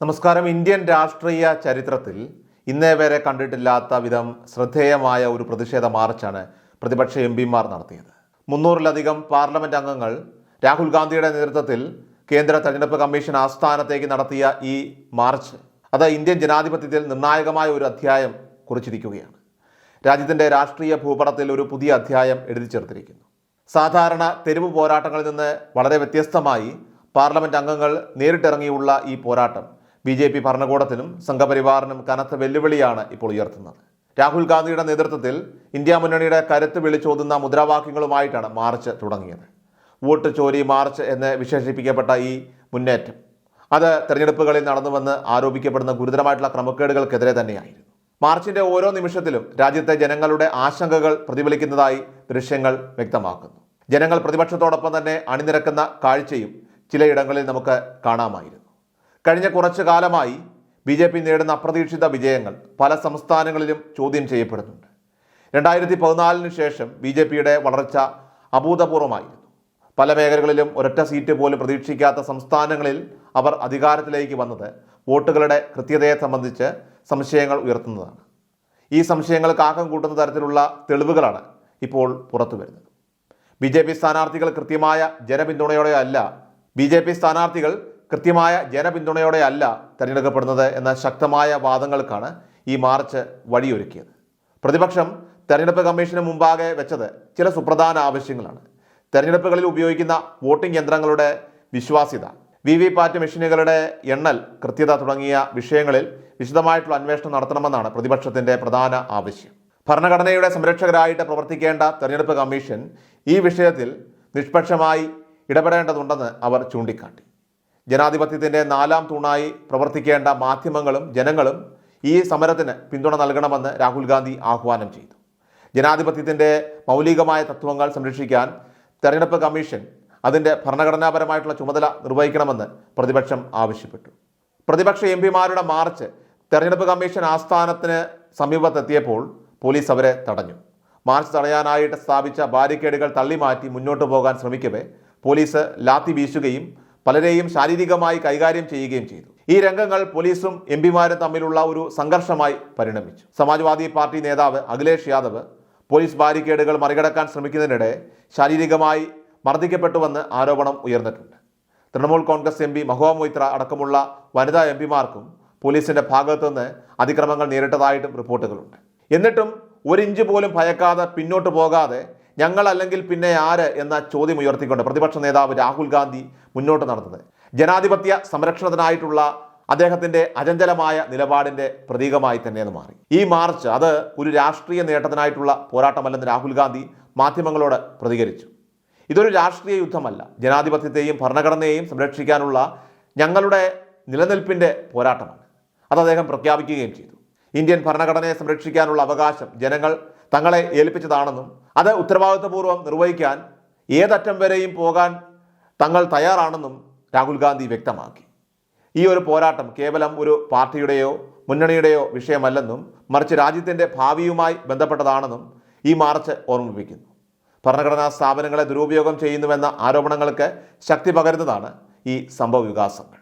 നമസ്കാരം. ഇന്ത്യൻ രാഷ്ട്രീയ ചരിത്രത്തിൽ ഇന്നേ വരെ കണ്ടിട്ടില്ലാത്ത വിധം ശ്രദ്ധേയമായ ഒരു പ്രതിഷേധ മാർച്ചാണ് പ്രതിപക്ഷ എം പിമാർ നടത്തിയത്. മുന്നൂറിലധികം പാർലമെന്റ് അംഗങ്ങൾ രാഹുൽ ഗാന്ധിയുടെ നേതൃത്വത്തിൽ കേന്ദ്ര തെരഞ്ഞെടുപ്പ് കമ്മീഷൻ ആസ്ഥാനത്തേക്ക് നടത്തിയ ഈ മാർച്ച് അത് ഇന്ത്യൻ ജനാധിപത്യത്തിൽ നിർണായകമായ ഒരു അധ്യായം കുറിച്ചിരിക്കുകയാണ്. രാജ്യത്തിന്റെ രാഷ്ട്രീയ ഭൂപടത്തിൽ ഒരു പുതിയ അധ്യായം എഴുതി ചേർത്തിരിക്കുന്നു. സാധാരണ തെരുവ് പോരാട്ടങ്ങളിൽ നിന്ന് വളരെ വ്യത്യസ്തമായി പാർലമെന്റ് അംഗങ്ങൾ നേരിട്ടിറങ്ങിയുള്ള ഈ പോരാട്ടം ബി ജെ പി ഭരണകൂടത്തിനും സംഘപരിവാറിനും കനത്ത വെല്ലുവിളിയാണ് ഇപ്പോൾ ഉയർത്തുന്നത്. രാഹുൽ ഗാന്ധിയുടെ നേതൃത്വത്തിൽ ഇന്ത്യ മുന്നണിയുടെ കരുത്ത് വിളിച്ചോതുന്ന മുദ്രാവാക്യങ്ങളുമായിട്ടാണ് മാർച്ച് തുടങ്ങിയത്. വോട്ട് ചോരി മാർച്ച് എന്ന് വിശേഷിപ്പിക്കപ്പെട്ട ഈ മുന്നേറ്റം അത് തെരഞ്ഞെടുപ്പുകളിൽ നടന്നുവെന്ന് ആരോപിക്കപ്പെടുന്ന ഗുരുതരമായിട്ടുള്ള ക്രമക്കേടുകൾക്കെതിരെ തന്നെയായിരുന്നു. മാർച്ചിന്റെ ഓരോ നിമിഷത്തിലും രാജ്യത്തെ ജനങ്ങളുടെ ആശങ്കകൾ പ്രതിഫലിക്കുന്നതായി ദൃശ്യങ്ങൾ വ്യക്തമാക്കുന്നു. ജനങ്ങൾ പ്രതിപക്ഷത്തോടൊപ്പം തന്നെ അണിനിരക്കുന്ന കാഴ്ചയും ചിലയിടങ്ങളിൽ നമുക്ക് കാണാമായിരുന്നു. കഴിഞ്ഞ കുറച്ചു കാലമായി ബി ജെ പി നേടുന്ന അപ്രതീക്ഷിത വിജയങ്ങൾ പല സംസ്ഥാനങ്ങളിലും ചോദ്യം ചെയ്യപ്പെടുന്നുണ്ട്. രണ്ടായിരത്തി പതിനാലിന് ശേഷം ബി ജെ പിയുടെ വളർച്ച അഭൂതപൂർവമായിരുന്നു. പല മേഖലകളിലും ഒരൊറ്റ സീറ്റ് പോലും പ്രതീക്ഷിക്കാത്ത സംസ്ഥാനങ്ങളിൽ അവർ അധികാരത്തിലേക്ക് വന്നത് വോട്ടുകളുടെ കൃത്യതയെ സംബന്ധിച്ച് സംശയങ്ങൾ ഉയർത്തുന്നതാണ്. ഈ സംശയങ്ങൾക്ക് ആക്കം കൂട്ടുന്ന തരത്തിലുള്ള തെളിവുകളാണ് ഇപ്പോൾ പുറത്തു വരുന്നത്. ബി ജെ പി സ്ഥാനാർത്ഥികൾ കൃത്യമായ ജനപിന്തുണയോടെയോ അല്ല ബി ജെ പി സ്ഥാനാർത്ഥികൾ കൃത്യമായ ജനപിന്തുണയോടെ അല്ല തിരഞ്ഞെടുക്കപ്പെടുന്നത് എന്ന ശക്തമായ വാദങ്ങൾക്കാണ് ഈ മാർച്ച് വഴിയൊരുക്കിയത്. പ്രതിപക്ഷം തെരഞ്ഞെടുപ്പ് കമ്മീഷന് മുമ്പാകെ വെച്ചത് ചില സുപ്രധാന ആവശ്യങ്ങളാണ്. തെരഞ്ഞെടുപ്പുകളിൽ ഉപയോഗിക്കുന്ന വോട്ടിംഗ് യന്ത്രങ്ങളുടെ വിശ്വാസ്യത വി വി പാറ്റ് മെഷീനുകളുടെ എണ്ണൽ കൃത്യത തുടങ്ങിയ വിഷയങ്ങളിൽ വിശദമായിട്ടുള്ള അന്വേഷണം നടത്തണമെന്നാണ് പ്രതിപക്ഷത്തിന്റെ പ്രധാന ആവശ്യം. ഭരണഘടനയുടെ സംരക്ഷകരായിട്ട് പ്രവർത്തിക്കേണ്ട തെരഞ്ഞെടുപ്പ് കമ്മീഷൻ ഈ വിഷയത്തിൽ നിഷ്പക്ഷമായി ഇടപെടേണ്ടതുണ്ടെന്ന് അവർ ചൂണ്ടിക്കാട്ടി. ജനാധിപത്യത്തിന്റെ നാലാം തൂണായി പ്രവർത്തിക്കേണ്ട മാധ്യമങ്ങളും ജനങ്ങളും ഈ സമരത്തിന് പിന്തുണ നൽകണമെന്ന് രാഹുൽ ഗാന്ധി ആഹ്വാനം ചെയ്തു. ജനാധിപത്യത്തിന്റെ മൗലികമായ തത്വങ്ങൾ സംരക്ഷിക്കാൻ തെരഞ്ഞെടുപ്പ് കമ്മീഷൻ അതിന്റെ ഭരണഘടനാപരമായിട്ടുള്ള ചുമതല നിർവഹിക്കണമെന്ന് പ്രതിപക്ഷം ആവശ്യപ്പെട്ടു. പ്രതിപക്ഷ എം പിമാരുടെ മാർച്ച് തെരഞ്ഞെടുപ്പ് കമ്മീഷൻ ആസ്ഥാനത്തിന് സമീപത്തെത്തിയപ്പോൾ പോലീസ് അവരെ തടഞ്ഞു. മാർച്ച് തടയാനായിട്ട് സ്ഥാപിച്ച ബാരിക്കേഡുകൾ തള്ളിമാറ്റി മുന്നോട്ട് പോകാൻ ശ്രമിക്കവേ പോലീസ് ലാത്തി വീശുകയും പലരെയും ശാരീരികമായി കൈകാര്യം ചെയ്യുകയും ചെയ്തു. ഈ രംഗങ്ങൾ പോലീസും എം പിമാരും തമ്മിലുള്ള ഒരു സംഘർഷമായി പരിണമിച്ചു. സമാജ്വാദി പാർട്ടി നേതാവ് അഖിലേഷ് യാദവ് പോലീസ് ബാരിക്കേഡുകൾ മറികടക്കാൻ ശ്രമിക്കുന്നതിനിടെ ശാരീരികമായി മർദ്ദിക്കപ്പെട്ടുവെന്ന് ആരോപണം ഉയർന്നിട്ടുണ്ട്. തൃണമൂൽ കോൺഗ്രസ് എം പി മഹുവ മൊയ്ത്ര അടക്കമുള്ള വനിതാ എം പിമാർക്കും പോലീസിന്റെ ഭാഗത്തുനിന്ന് അതിക്രമങ്ങൾ നേരിട്ടതായിട്ടും റിപ്പോർട്ടുകളുണ്ട്. എന്നിട്ടും ഒരിഞ്ച് പോലും ഭയക്കാതെ പിന്നോട്ട് പോകാതെ ഞങ്ങൾ അല്ലെങ്കിൽ പിന്നെ ആര് എന്ന ചോദ്യം ഉയർത്തിക്കൊണ്ട് പ്രതിപക്ഷ നേതാവ് രാഹുൽ ഗാന്ധി മുന്നോട്ട് നടന്നത്. ജനാധിപത്യ സംരക്ഷണത്തിനായിട്ടുള്ള അദ്ദേഹത്തിന്റെ അചഞ്ചലമായ നിലപാടിന്റെ പ്രതീകമായി തന്നെ അത് മാറി. ഈ മാർച്ച് അത് ഒരു രാഷ്ട്രീയ നേട്ടത്തിനായിട്ടുള്ള പോരാട്ടമല്ലെന്ന് രാഹുൽ ഗാന്ധി മാധ്യമങ്ങളോട് പ്രതികരിച്ചു. ഇതൊരു രാഷ്ട്രീയ യുദ്ധമല്ല. ജനാധിപത്യത്തെയും ഭരണഘടനയെയും സംരക്ഷിക്കാനുള്ള ഞങ്ങളുടെ നിലനിൽപ്പിന്റെ പോരാട്ടമാണ്. അത് അദ്ദേഹം പ്രഖ്യാപിക്കുകയും ചെയ്തു. ഇന്ത്യൻ ഭരണഘടനയെ സംരക്ഷിക്കാനുള്ള അവകാശം ജനങ്ങൾ തങ്ങളെ ഏൽപ്പിച്ചതാണെന്നും അത് ഉത്തരവാദിത്വപൂർവം നിർവഹിക്കാൻ ഏതറ്റം വരെയും പോകാൻ തങ്ങൾ തയ്യാറാണെന്നും രാഹുൽ ഗാന്ധി വ്യക്തമാക്കി. ഈ ഒരു പോരാട്ടം കേവലം ഒരു പാർട്ടിയുടെയോ മുന്നണിയുടെയോ വിഷയമല്ലെന്നും മറിച്ച് രാജ്യത്തിന്റെ ഭാവിയുമായി ബന്ധപ്പെട്ടതാണെന്നും ഈ മാർച്ച് ഓർമ്മിപ്പിക്കുന്നു. ഭരണഘടനാ സ്ഥാപനങ്ങളെ ദുരുപയോഗം ചെയ്യുന്നുവെന്ന ആരോപണങ്ങൾക്ക് ശക്തി പകരുന്നതാണ് ഈ സംഭവ വികാസങ്ങൾ